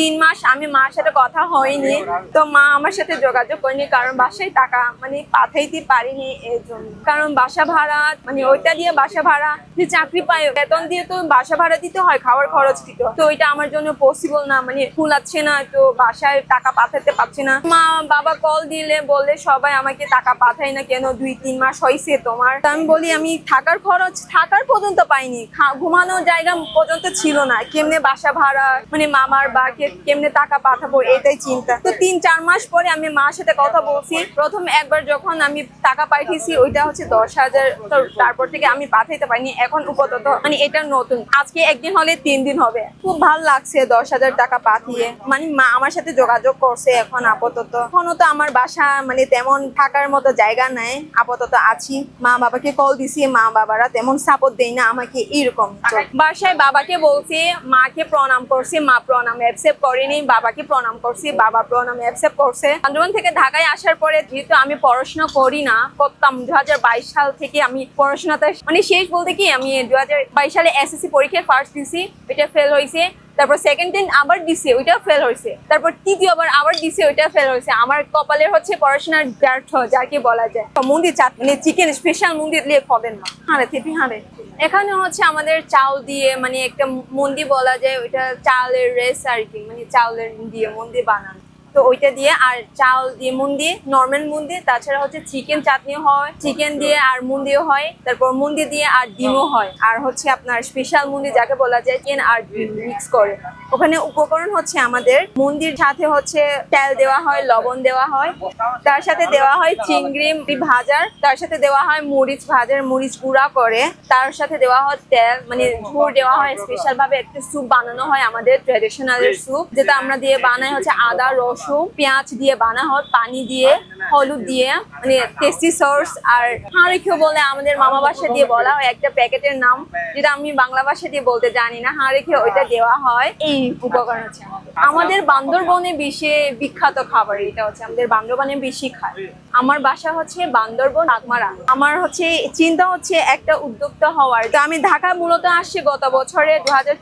তিন মাস আমি মার সাথে কথা হয়নি। তো মা আমার সাথে যোগাযোগ করেনি কারণ বাসায় টাকা মানে পাঠাইতে পারিনি এর জন্য কারণ বাসা ভাড়া মানে ওইটা দিয়ে বাসা ভাড়া যে চাকরি পাই বেতন দিয়ে তো বাসা ভাড়া দিতে হয়, খাওয়ার খরচ দিতে তো ওইটা আমার জন্য পসিবল না মানে কুলাচ্ছে না, তো বাসায় টাকা পাঠাতে পারছি না। মা বাবা কল দিলে বললে সবাই আমাকে টাকা পাঠায় না কেন, দুই তিন মাস হয়েছে তোমার। আমি বলি, আমি থাকার খরচ থাকার পর্যন্ত পাইনি ঘুমানোর জায়গা পর্যন্ত ছিল না। কেমনে বাসা ভাড়া মানে মামার বা কে- কেমনে টাকা পাঠাবো এটাই চিন্তা। তো তিন চার মাস পরে আমি মার সাথে কথা বলছি। প্রথম একবার যখন আমি টাকা পাঠিয়েছি ওইটা হচ্ছে দশ হাজার। তো তারপর থেকে আমি পাঠাইতে পারিনি এখন উপতত মানে এটা নতুন। আজকে একদিন হলে তিন দিন হবে। খুব ভালো লাগছে দশ হাজার টাকা পাঠিয়ে। মানে মা আমার সাথে যোগাযোগ করছে এখন আপাতত। এখনও তো আমার বাসা মানে তেমন থাকার মতো জায়গা নাই। আপাতত আছি। মা বাবাকে কল দিছি মা বাবারা তেমন সাপোর্ট দেয় না আমাকে এরকম বাসায় বাবাকে বলছি মাকে প্রণাম করছি মা প্রণাম অ্যাকসেপ্ট করেনি, বাবাকে প্রণাম করছি, বাবা প্রণাম অ্যাকসেপ্ট করছে। আন্দোলন থেকে ঢাকায় আসার পরে যেহেতু আমি পড়াশোনা করি না, করতাম দু সাল থেকে আমি পড়াশোনাতে মানে শেষ বলতে কি, আমি দু সালে এসএসসি পরীক্ষায় ফার্স্ট দিছি এটা ফেল হয়েছে তারপর সেকেন্ড দিন আবার দিছে ওইটা ফেল হয়েছে তারপর তৃতীয়বার আবার দিছে ওইটা ফেল হয়েছে আমার কপালের হচ্ছে পড়াশোনার ব্যর্থ, যাকে বলা যায়। মন্দির চাট মানে চিকেন স্পেশাল মন্দির দিয়ে খাবেন না। হাঁড়ে, থেপি হাঁড়ে। এখানে হচ্ছে আমাদের চাল দিয়ে মানে একটা মন্দির বলা যায়, ওইটা চালের রেস আর কি মানে চাউলের দিয়ে মন্দির বানানো। তো ওইটা দিয়ে আর চাল দিয়ে মুন্দি নর্মাল মুন্দি তাছাড়া হচ্ছে চিকেন চাটনি হয় চিকেন দিয়ে আর মুন মুন্দিও হয় তারপর মুন্দি দিয়ে আর ডিমও হয়। আর হচ্ছে আপনার স্পেশাল মুন্দি যাকে বলা যায় চিকেন আর ডিম মিক্স করে। ওখানে উপকরণ হচ্ছে আমাদের মুন্দির সাথে হচ্ছে তেল দেওয়া হয় লবণ দেওয়া হয়। তার সাথে দেওয়া হয় চিংড়ি ভাজার তার সাথে দেওয়া হয় মরিচ ভাজার মরিচ গুঁড়া করে। তার সাথে দেওয়া হয় তেল মানে ঝুর দেওয়া হয় স্পেশাল ভাবে একটা স্যুপ বানানো হয় আমাদের ট্রেডিশনাল স্যুপ যেটা আমরা দিয়ে বানাই হচ্ছে আদা রসুন পেঁয়াজ দিয়ে বানা হয়, পানি দিয়ে, হলুদ দিয়ে মানে টেস্টি সস আর হাঁড়িকেও বলে আমাদের মামা বাসা দিয়ে বলা হয়, একটা প্যাকেটের নাম যেটা আমি বাংলা ভাষা দিয়ে বলতে জানি না হাঁড়িকে ওইটা দেওয়া হয়। এই উপকরণ হচ্ছে আমাদের। বান্দরবনে বেশি বিখ্যাত খাবার এটা হচ্ছে, আমাদের বান্দরবনে বেশি খায়। আমার বাসা হচ্ছে বান্দরবন আগমারা আমার হচ্ছে, চিন্তা হচ্ছে একটা উদ্যোক্তা হওয়ার। তো আমি ঢাকা মূলত আসছি গত বছরে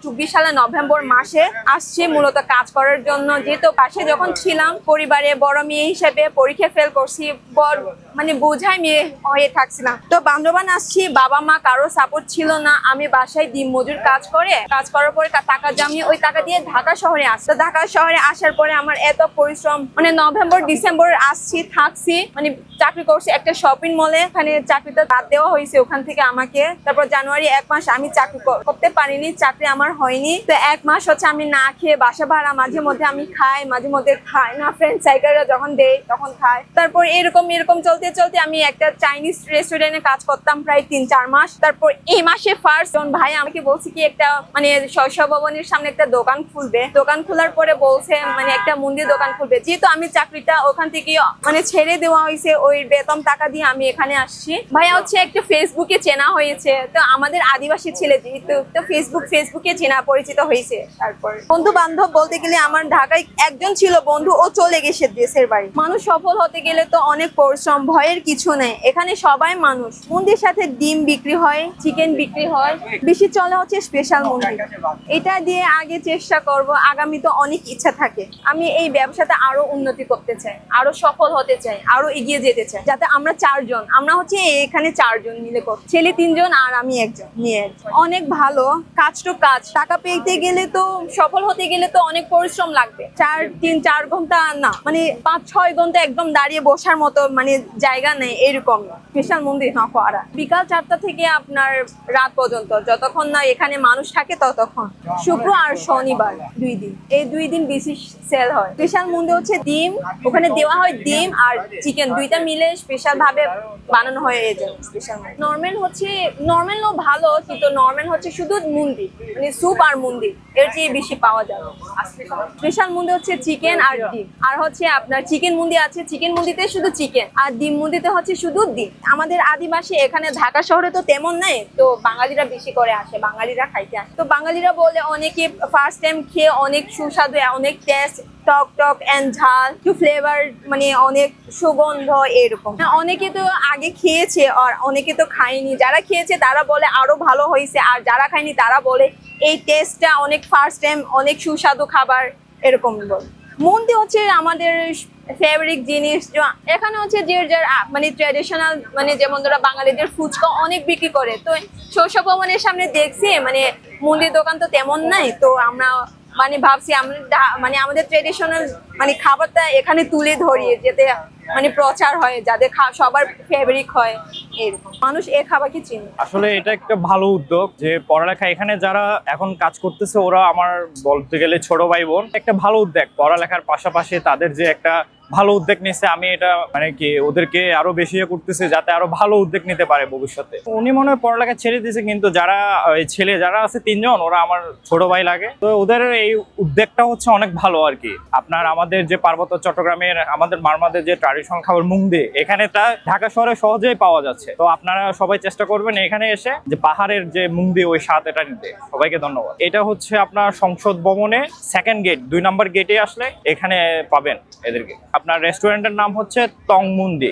দু সালে নভেম্বর মাসে। আসছি মূলত কাজ করার জন্য, যেহেতু পাশে যখন ছিলাম, পরিবারে বড় মেয়ে হিসেবে পরীক্ষা ফেল করছি বড় মানে বোঝাই মেয়ে হয়ে থাকছিলাম। তো বান্দরবান আসছি, বাবা মা কারও সাপোর্ট ছিল না, আমি বাসায় দিন মজুর কাজ করে, কাজ করার পরে টাকা জমিয়ে ওই টাকা দিয়ে ঢাকা শহরে আসছি। তো ঢাকা শহরে আসার পরে আমার এত পরিশ্রম মানে নভেম্বর, ডিসেম্বর আসছি, থাকছি মানে চাকরি করছি একটা শপিং মলে এখানে চাকরিটা বাদ দেওয়া হয়েছে ওখান থেকে আমাকে। তারপর জানুয়ারি এক মাস আমি চাকরি করতে পারিনি, চাকরি আমার হয়নি। তো এক মাস হচ্ছে আমি না খেয়ে বাসা ভাড়া মাঝে মধ্যে আমি খাই, মাঝে মধ্যে খাই না ফ্রেন্ড সাইকেলরা যখন দেয় তখন খাই তারপর এরকম এরকম চলতে চলতে আমি একটা চাইনিজ রেস্টুরেন্টে কাজ করতাম প্রায় তিন, চার মাস। তারপর এই মাসে ফার্স্ট যখন ভাই আমাকে বলছে কি একটা মানে শৈশব ভবনের সামনে একটা দোকান খুলবে। দোকান খোলার পরে বলছে মানে একটা মন্দির দোকান খুলবে। যেহেতু আমি চাকরিটা ওখান থেকে মানে ছেড়ে দেওয়া হয়েছে, ওই বেতন টাকা দিয়ে আমি এখানে আসছি। ভাইয়া হচ্ছে একটা ফেসবুকে চেনা হয়েছে। তো আমাদের আদিবাসী ছেলে যেহেতু, তো ফেসবুক ফেসবুকে চেনা পরিচিত হয়েছে। তারপর বন্ধু বান্ধব বলতে গেলে আমার ঢাকায় একজন ছিল বন্ধু। ও চলে গেছে দেশের বাড়ি। মানুষ সফল হতে গেলে তো অনেক পরিশ্রম, ভয়ের কিছু নেই। এখানে সবাই মানুষ। মন্দির সাথে ডিম বিক্রি হয় চিকেন বিক্রি হয়, বেশি চলে হচ্ছে স্পেশাল মন্দির এটা দিয়ে আগে চেষ্টা করব আগামী তো অনেক ইচ্ছা থাকে। আমি এই ব্যবসাতে আরও উন্নতি করতে চাই, আরও সফল হতে চাই, আরও এগিয়ে যেতে চাই, যাতে আমরা চারজন, আমরা হচ্ছে এখানে চারজন মিলে করছি ছেলে তিনজন আর আমি একজন নিয়ে। অনেক ভালো, কাজ তো কাজ। টাকা পেতে গেলে তো, সফল হতে গেলে তো অনেক পরিশ্রম লাগবে। চার, তিন, চার ঘণ্টা না। মানে পাঁচ, ছয় ঘণ্টা একদম দাঁড়িয়ে বসার মতো মানে জায়গা নেই, এরকম স্পেশাল মন্দির নকরা বিকাল চারটা থেকে আপনার রাত পর্যন্ত, যতক্ষণ না এখানে মানুষ থাকে ততক্ষণ। শুক্র আর শনিবার, দুই দিন। এই দুই দিন বেশি সেল হয়। স্পেশাল মন্দির হচ্ছে ডিম, ওখানে দেওয়া হয় ডিম আর চিকেন দুইটা মিলে স্পেশাল ভাবে বানানো হয় এই জন্য স্পেশাল নর্মাল হচ্ছে নর্মালও ভালো, কিন্তু নর্মাল হচ্ছে শুধু মুন্দি মানে স্যুপ আর মুন্দি এর চেয়ে বেশি পাওয়া যাবে। স্পেশাল মুন্দি হচ্ছে চিকেন আর আর হচ্ছে আপনার চিকেন মুন্দি আছে চিকেন মুন্দিতে শুধু চিকেন আর ডিম মুন্দিতে হচ্ছে শুধু ডিম। আমাদের আদিবাসী এখানে ঢাকা শহরে তো তেমন নেই তো বাঙালিরা বেশি করে আসে বাঙালিরা খাইতে আসে। তো বাঙালিরা বলে অনেকে ফার্স্ট টাইম খেয়ে অনেক সুস্বাদু অনেক টেস্ট টক টক এন্ড ঝাল একটু ফ্লেভার মানে অনেক সুগন্ধ এরকম। হ্যাঁ, অনেকে তো আগে খেয়েছে আর অনেকে তো খায়নি। যারা খেয়েছে তারা বলে আরও ভালো হয়েছে আর যারা খায়নি তারা বলে এই টেস্টটা অনেক ফার্স্ট টাইম অনেক সুস্বাদু খাবার এরকম বল। মন্দি হচ্ছে আমাদের ফেভারিট জিনিস। এখানে হচ্ছে যে যার মানে ট্রেডিশনাল মানে যেমন ধরো বাঙালিদের ফুচকা অনেক বিক্রি করে। তো শস্য ভবনের সামনে দেখছি মানে মুন্দির দোকান তো তেমন নাই, তো আমরা মানে ভাবছি আমরা মানে আমাদের ট্রেডিশনাল মানে খাবারটা এখানে তুলে ধরিয়ে যাতে মানে প্রচার হয়, যাদের সবার ফেভারিক হয়, এরকম। মানুষ এ খাবারকে চিনে। আসলে এটা একটা ভালো উদ্যোগ যে পড়ালেখা, এখানে যারা এখন কাজ করতেছে, ওরা আমার বলতে গেলে ছোট ভাই বোন, একটা ভালো উদ্যোগ। পড়ালেখার পাশাপাশি তাদের যে একটা ভালো উদ্যোগ নিচ্ছে আমি এটা মানে কি ওদেরকে আরও বেশি ইয়ে করতেছে যাতে আরও ভালো উদ্যোগ নিতে পারে ভবিষ্যতে। উনি মনে হয় পড়ালেখা ছেড়ে দিয়েছে, কিন্তু যারা ছেলে যারা আছে তিনজন, ওরা আমার ছোট ভাই লাগে। তো ওদের এই উদ্যোগটা হচ্ছে অনেক ভালো আর কি। আপনার আমাদের যে পার্বত্য চট্টগ্রামের, আমাদের মারমাদের যে ট্রাডিশনাল খাবার মুং দিয়ে এখানে তা ঢাকা শহরে সহজেই পাওয়া যাচ্ছে। তো আপনারা সবাই চেষ্টা করবেন এখানে এসে যে পাহাড়ের যে মুং দিয়ে ওই স্বাদ এটা নিতে। সবাইকে ধন্যবাদ। এটা হচ্ছে আপনার সংসদ ভবনে সেকেন্ড গেট দুই নম্বর গেটে আসলে এখানে পাবেন এদেরকে। আপনার রেস্টুরেন্টের নাম হচ্ছে তং মুন্দি